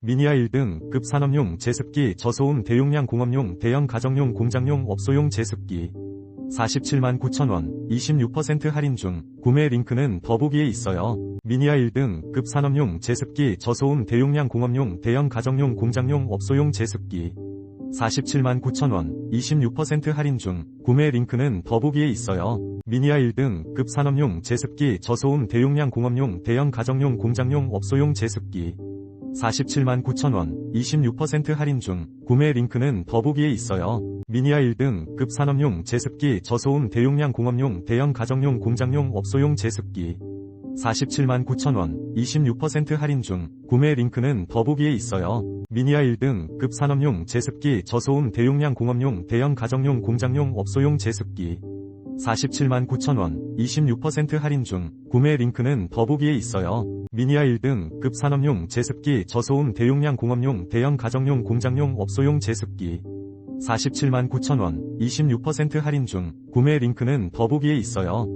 미니아 1등 급 산업용 제습기 저소음 대용량 공업용 대형 가정용 공장용 업소용 제습기 47만 9천원 26% 할인 중 구매 링크는 더보기에 있어요. 미니아 1등 급 산업용 제습기 저소음 대용량 공업용 대형 가정용 공장용 업소용 제습기 47만 9천원 26% 할인 중 구매 링크는 더보기에 있어요. 미니아 1등 급 산업용 제습기 저소음 대용량 공업용 대형 가정용 공장용 업소용 제습기 47만 9천원 26% 할인 중 구매 링크는 더보기에 있어요. 미니아 1등 급 산업용 제습기 저소음 대용량 공업용 대형 가정용 공장용 업소용 제습기 47만 9천원 26% 할인 중 구매 링크는 더보기에 있어요. 미니아 1등 급 산업용 제습기 저소음 대용량 공업용 대형 가정용 공장용 업소용 제습기 47만 9천원 26% 할인 중 구매 링크는 더보기에 있어요. 미니아 1등 급 산업용 제습기 저소음 대용량 공업용 대형 가정용 공장용 업소용 제습기 47만 9천원 26% 할인 중 구매 링크는 더보기에 있어요.